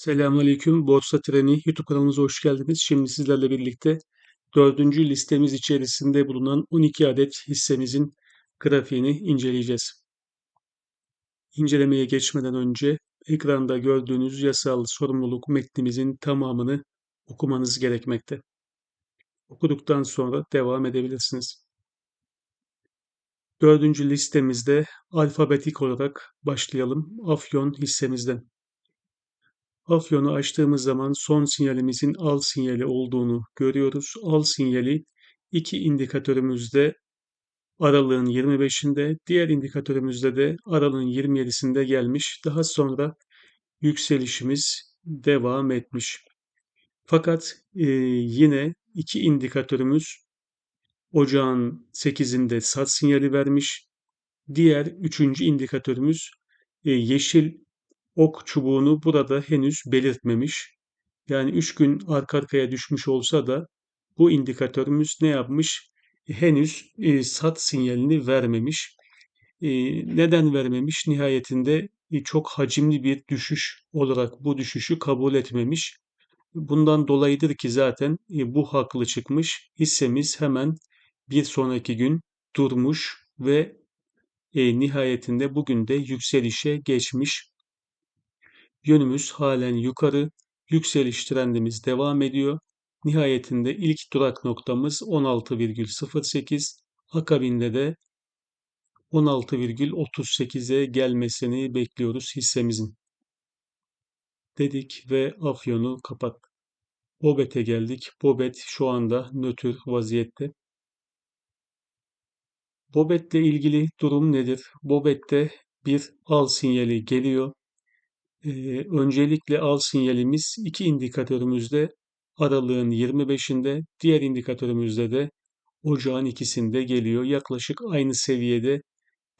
Selamünaleyküm. Borsa Treni YouTube kanalımıza hoş geldiniz. Şimdi sizlerle birlikte dördüncü listemiz içerisinde bulunan 12 adet hissemizin grafiğini inceleyeceğiz. İncelemeye geçmeden önce ekranda gördüğünüz yasal sorumluluk metnimizin tamamını okumanız gerekmekte. Okuduktan sonra devam edebilirsiniz. Dördüncü listemizde alfabetik olarak başlayalım. Afyon hissemizden. Afyon'u açtığımız zaman son sinyalimizin al sinyali olduğunu görüyoruz. Al sinyali iki indikatörümüzde aralığın 25'inde, diğer indikatörümüzde de aralığın 27'sinde gelmiş. Daha sonra yükselişimiz devam etmiş. Fakat e, yine iki indikatörümüz ocağın 8'inde sat sinyali vermiş. Diğer üçüncü indikatörümüz e, yeşil ok çubuğunu burada henüz belirtmemiş. Yani 3 gün arka arkaya düşmüş olsa da bu indikatörümüz ne yapmış? Henüz e, sat sinyalini vermemiş. E, neden vermemiş? Nihayetinde e, çok hacimli bir düşüş olarak bu düşüşü kabul etmemiş. Bundan dolayıdır ki zaten e, bu haklı çıkmış. Hissemiz hemen bir sonraki gün durmuş ve e, nihayetinde bugün de yükselişe geçmiş. Yönümüz halen yukarı. Yükseliş trendimiz devam ediyor. Nihayetinde ilk durak noktamız 16,08. Akabinde de 16,38'e gelmesini bekliyoruz hissemizin. Dedik ve Afyon'u kapattık. Bobet'e geldik. Bobet şu anda nötr vaziyette. Bobet'le ilgili durum nedir? Bobet'te bir al sinyali geliyor. Öncelikle al sinyalimiz iki indikatörümüzde aralığın 25'inde, diğer indikatörümüzde de ocağın ikisinde geliyor. Yaklaşık aynı seviyede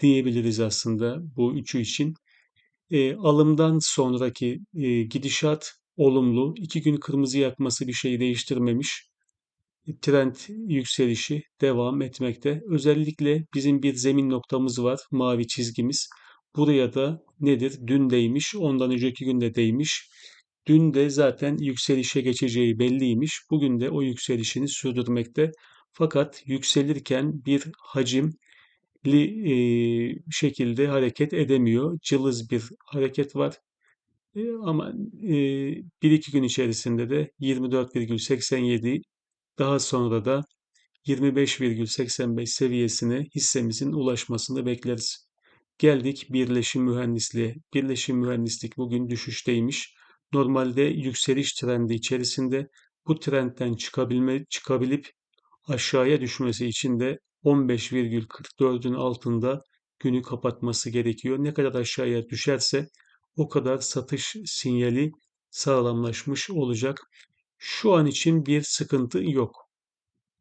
diyebiliriz aslında bu üçü için. E, alımdan sonraki e, gidişat olumlu. İki gün kırmızı yakması bir şey değiştirmemiş. Trend yükselişi devam etmekte. Özellikle bizim bir zemin noktamız var. Mavi çizgimiz. Buraya da nedir? Dün değmiş, ondan önceki günde değmiş. Dün de zaten yükselişe geçeceği belliymiş. Bugün de o yükselişini sürdürmekte. Fakat yükselirken bir hacimli e, şekilde hareket edemiyor. Cılız bir hareket var. E, ama e, bir iki gün içerisinde de 24,87 daha sonra da 25,85 seviyesine hissemizin ulaşmasını bekleriz. Geldik birleşim mühendisliğe. Birleşim mühendislik bugün düşüşteymiş. Normalde yükseliş trendi içerisinde bu trendten çıkabilme, çıkabilip aşağıya düşmesi için de 15,44'ün altında günü kapatması gerekiyor. Ne kadar aşağıya düşerse o kadar satış sinyali sağlamlaşmış olacak. Şu an için bir sıkıntı yok.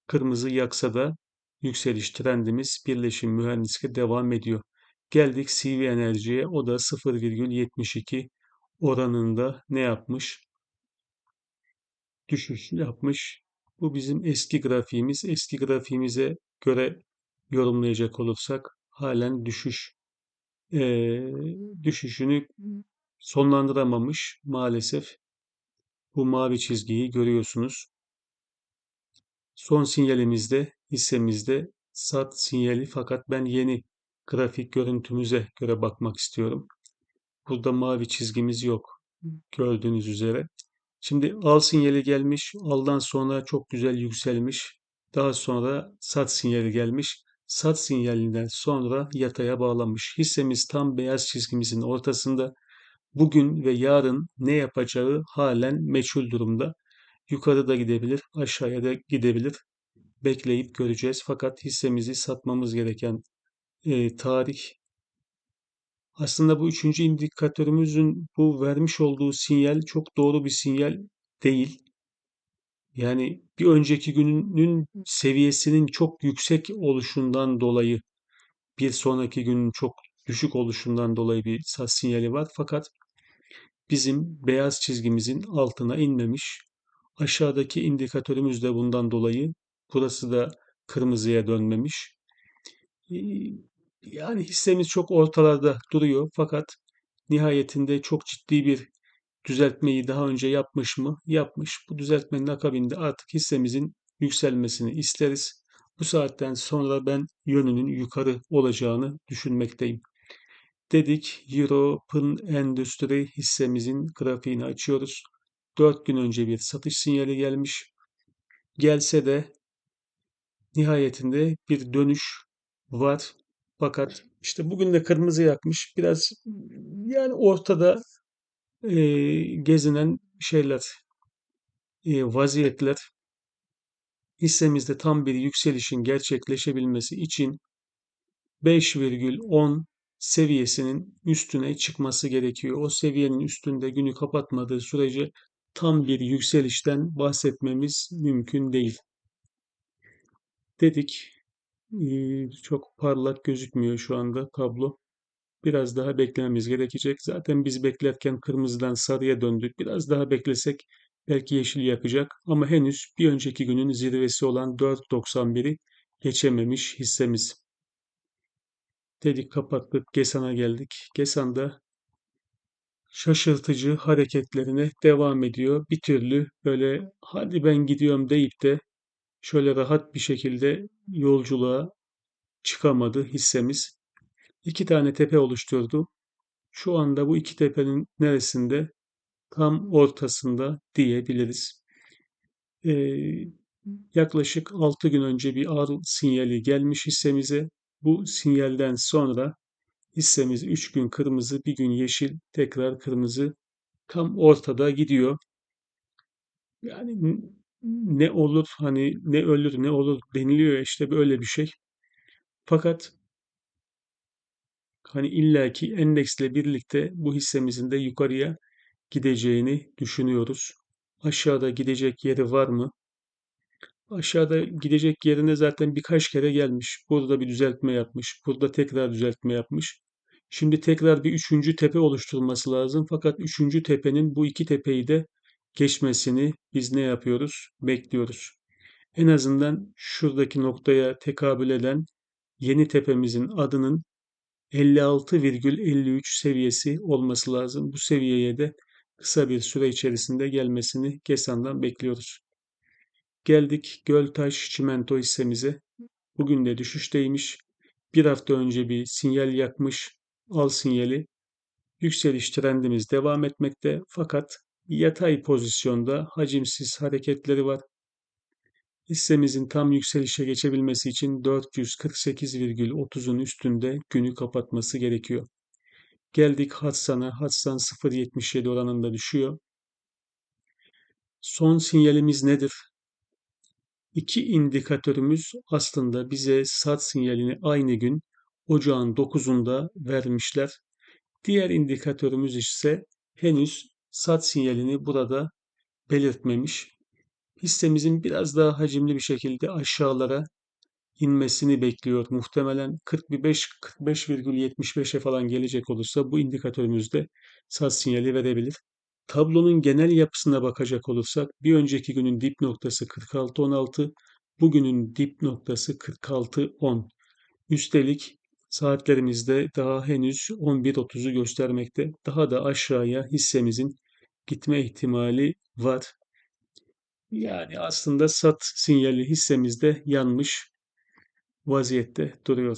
Kırmızı yaksa da yükseliş trendimiz birleşim mühendisliğe devam ediyor. Geldik CV enerjiye. O da 0,72 oranında ne yapmış? Düşüş yapmış. Bu bizim eski grafiğimiz. Eski grafiğimize göre yorumlayacak olursak halen düşüş e, düşüşünü sonlandıramamış maalesef. Bu mavi çizgiyi görüyorsunuz. Son sinyalimizde hissemizde sat sinyali fakat ben yeni grafik görüntümüze göre bakmak istiyorum. Burada mavi çizgimiz yok. Gördüğünüz üzere. Şimdi al sinyali gelmiş. Aldan sonra çok güzel yükselmiş. Daha sonra sat sinyali gelmiş. Sat sinyalinden sonra yataya bağlamış. Hissemiz tam beyaz çizgimizin ortasında. Bugün ve yarın ne yapacağı halen meçhul durumda. Yukarı da gidebilir, aşağıya da gidebilir. Bekleyip göreceğiz. Fakat hissemizi satmamız gereken e, tarih. Aslında bu üçüncü indikatörümüzün bu vermiş olduğu sinyal çok doğru bir sinyal değil. Yani bir önceki günün seviyesinin çok yüksek oluşundan dolayı bir sonraki günün çok düşük oluşundan dolayı bir sat sinyali var. Fakat bizim beyaz çizgimizin altına inmemiş. Aşağıdaki indikatörümüz de bundan dolayı burası da kırmızıya dönmemiş. Yani hissemiz çok ortalarda duruyor fakat nihayetinde çok ciddi bir düzeltmeyi daha önce yapmış mı? Yapmış. Bu düzeltmenin akabinde artık hissemizin yükselmesini isteriz. Bu saatten sonra ben yönünün yukarı olacağını düşünmekteyim. Dedik European Endüstri hissemizin grafiğini açıyoruz. 4 gün önce bir satış sinyali gelmiş. Gelse de nihayetinde bir dönüş var. Fakat işte bugün de kırmızı yakmış. Biraz yani ortada e, gezinen şeyler, e, vaziyetler hissemizde tam bir yükselişin gerçekleşebilmesi için 5,10 seviyesinin üstüne çıkması gerekiyor. O seviyenin üstünde günü kapatmadığı sürece tam bir yükselişten bahsetmemiz mümkün değil. Dedik çok parlak gözükmüyor şu anda tablo. Biraz daha beklememiz gerekecek. Zaten biz beklerken kırmızıdan sarıya döndük. Biraz daha beklesek belki yeşil yapacak. Ama henüz bir önceki günün zirvesi olan 4.91'i geçememiş hissemiz. Dedik kapattık. Gesan'a geldik. Gesan'da şaşırtıcı hareketlerine devam ediyor. Bir türlü böyle hadi ben gidiyorum deyip de şöyle rahat bir şekilde yolculuğa çıkamadı hissemiz. İki tane tepe oluşturdu. Şu anda bu iki tepenin neresinde? Tam ortasında diyebiliriz. Ee, yaklaşık 6 gün önce bir al sinyali gelmiş hissemize. Bu sinyalden sonra hissemiz 3 gün kırmızı, bir gün yeşil, tekrar kırmızı tam ortada gidiyor. Yani ne olur hani ne ölür ne olur deniliyor işte böyle bir şey. Fakat hani illaki endeksle birlikte bu hissemizin de yukarıya gideceğini düşünüyoruz. Aşağıda gidecek yeri var mı? Aşağıda gidecek yerine zaten birkaç kere gelmiş. Burada bir düzeltme yapmış. Burada tekrar düzeltme yapmış. Şimdi tekrar bir üçüncü tepe oluşturulması lazım. Fakat üçüncü tepenin bu iki tepeyi de geçmesini biz ne yapıyoruz? Bekliyoruz. En azından şuradaki noktaya tekabül eden yeni tepemizin adının 56,53 seviyesi olması lazım. Bu seviyeye de kısa bir süre içerisinde gelmesini GESAN'dan bekliyoruz. Geldik Göltaş Çimento hissemize. Bugün de düşüşteymiş. Bir hafta önce bir sinyal yakmış. Al sinyali. Yükseliş trendimiz devam etmekte fakat yatay pozisyonda hacimsiz hareketleri var. Hissemizin tam yükselişe geçebilmesi için 448,30'un üstünde günü kapatması gerekiyor. Geldik Hatsan'a. Hatsan 0.77 oranında düşüyor. Son sinyalimiz nedir? İki indikatörümüz aslında bize sat sinyalini aynı gün ocağın 9'unda vermişler. Diğer indikatörümüz ise henüz sat sinyalini burada belirtmemiş. Hissemizin biraz daha hacimli bir şekilde aşağılara inmesini bekliyor. Muhtemelen 45 45,75'e falan gelecek olursa bu indikatörümüzde sat sinyali verebilir. Tablonun genel yapısına bakacak olursak bir önceki günün dip noktası 46.16, bugünün dip noktası 46.10. Üstelik saatlerimizde daha henüz 11.30'u göstermekte. Daha da aşağıya hissemizin gitme ihtimali var. Yani aslında sat sinyali hissemizde yanmış vaziyette duruyor.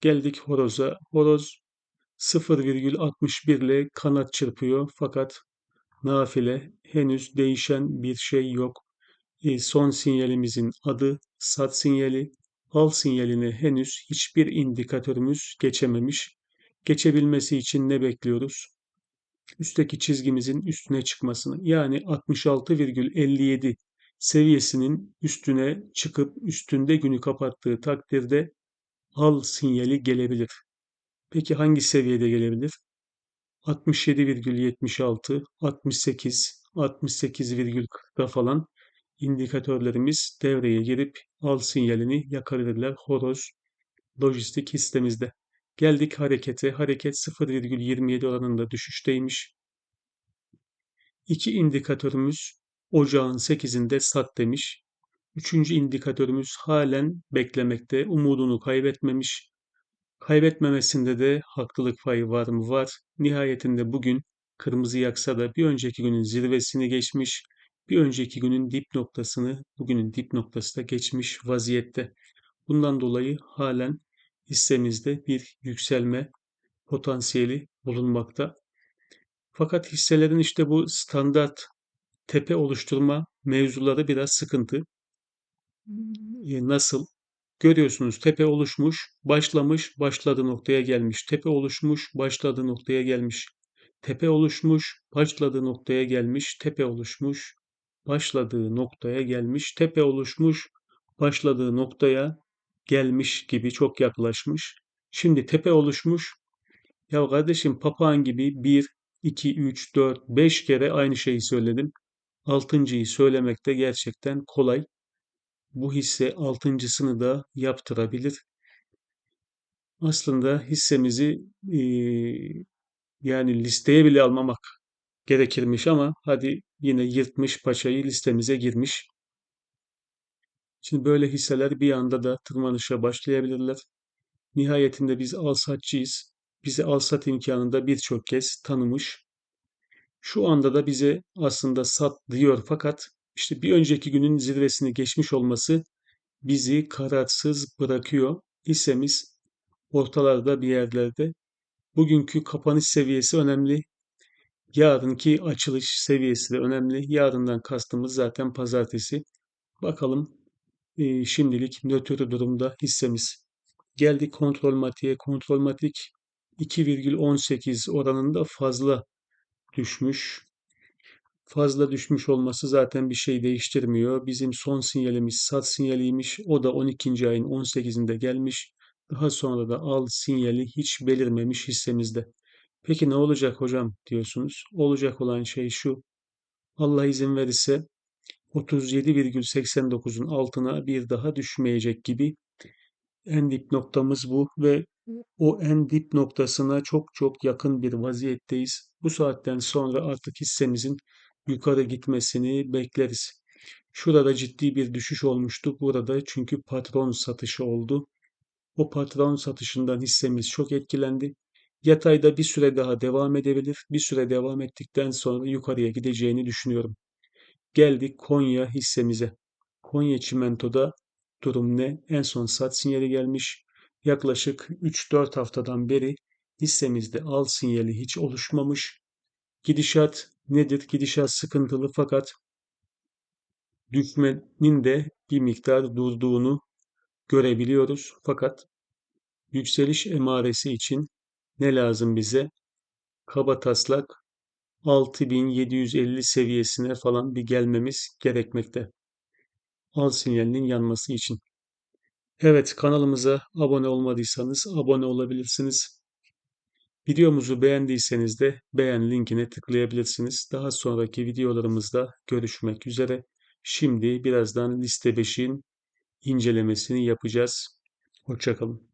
Geldik horoza. Horoz 0,61 ile kanat çırpıyor fakat nafile henüz değişen bir şey yok. E, son sinyalimizin adı sat sinyali. Al sinyaline henüz hiçbir indikatörümüz geçememiş. Geçebilmesi için ne bekliyoruz? Üstteki çizgimizin üstüne çıkmasını yani 66,57 seviyesinin üstüne çıkıp üstünde günü kapattığı takdirde al sinyali gelebilir. Peki hangi seviyede gelebilir? 67,76, 68, 68,40'da falan indikatörlerimiz devreye girip al sinyalini yakabilirler horoz lojistik hissemizde. Geldik harekete. Hareket 0,27 oranında düşüşteymiş. İki indikatörümüz ocağın 8'inde sat demiş. Üçüncü indikatörümüz halen beklemekte. Umudunu kaybetmemiş. Kaybetmemesinde de haklılık payı var mı? Var. Nihayetinde bugün kırmızı yaksa da bir önceki günün zirvesini geçmiş, bir önceki günün dip noktasını, bugünün dip noktası da geçmiş vaziyette. Bundan dolayı halen hissemizde bir yükselme potansiyeli bulunmakta. Fakat hisselerin işte bu standart tepe oluşturma mevzuları biraz sıkıntı. E, nasıl? Görüyorsunuz tepe oluşmuş, başlamış, başladığı noktaya gelmiş. Tepe oluşmuş, başladığı noktaya gelmiş. Tepe oluşmuş, başladığı noktaya gelmiş. Tepe oluşmuş, başladığı noktaya gelmiş. Tepe oluşmuş, başladığı noktaya gelmiş gibi çok yaklaşmış. Şimdi tepe oluşmuş. Ya kardeşim papağan gibi 1, 2, 3, 4, 5 kere aynı şeyi söyledim. Altıncıyı söylemek de gerçekten kolay. Bu hisse altıncısını da yaptırabilir. Aslında hissemizi e, yani listeye bile almamak gerekirmiş ama hadi yine yırtmış paçayı listemize girmiş. Şimdi böyle hisseler bir anda da tırmanışa başlayabilirler. Nihayetinde biz alsatçıyız. Bizi alsat imkanında birçok kez tanımış. Şu anda da bize aslında sat diyor fakat işte bir önceki günün zirvesini geçmiş olması bizi kararsız bırakıyor. Hissemiz ortalarda bir yerlerde. Bugünkü kapanış seviyesi önemli. Yarınki açılış seviyesi de önemli. Yarından kastımız zaten pazartesi. Bakalım e, şimdilik nötr durumda hissemiz. Geldik kontrol matiğe. Kontrol matik 2,18 oranında fazla düşmüş. Fazla düşmüş olması zaten bir şey değiştirmiyor. Bizim son sinyalimiz sat sinyaliymiş. O da 12. ayın 18'inde gelmiş. Daha sonra da al sinyali hiç belirmemiş hissemizde. Peki ne olacak hocam diyorsunuz. Olacak olan şey şu. Allah izin verirse 37,89'un altına bir daha düşmeyecek gibi en dip noktamız bu ve o en dip noktasına çok çok yakın bir vaziyetteyiz. Bu saatten sonra artık hissemizin yukarı gitmesini bekleriz. Şurada ciddi bir düşüş olmuştu. Burada çünkü patron satışı oldu. O patron satışından hissemiz çok etkilendi. Yatayda bir süre daha devam edebilir. Bir süre devam ettikten sonra yukarıya gideceğini düşünüyorum. Geldik Konya hissemize. Konya Çimento'da durum ne? En son sat sinyali gelmiş. Yaklaşık 3-4 haftadan beri hissemizde al sinyali hiç oluşmamış. Gidişat nedir? Gidişat sıkıntılı fakat düşmenin de bir miktar durduğunu görebiliyoruz. Fakat yükseliş emaresi için ne lazım bize? Kaba taslak 6750 seviyesine falan bir gelmemiz gerekmekte. Al sinyalinin yanması için. Evet kanalımıza abone olmadıysanız abone olabilirsiniz. Videomuzu beğendiyseniz de beğen linkine tıklayabilirsiniz. Daha sonraki videolarımızda görüşmek üzere. Şimdi birazdan liste 5'in incelemesini yapacağız. Hoşçakalın.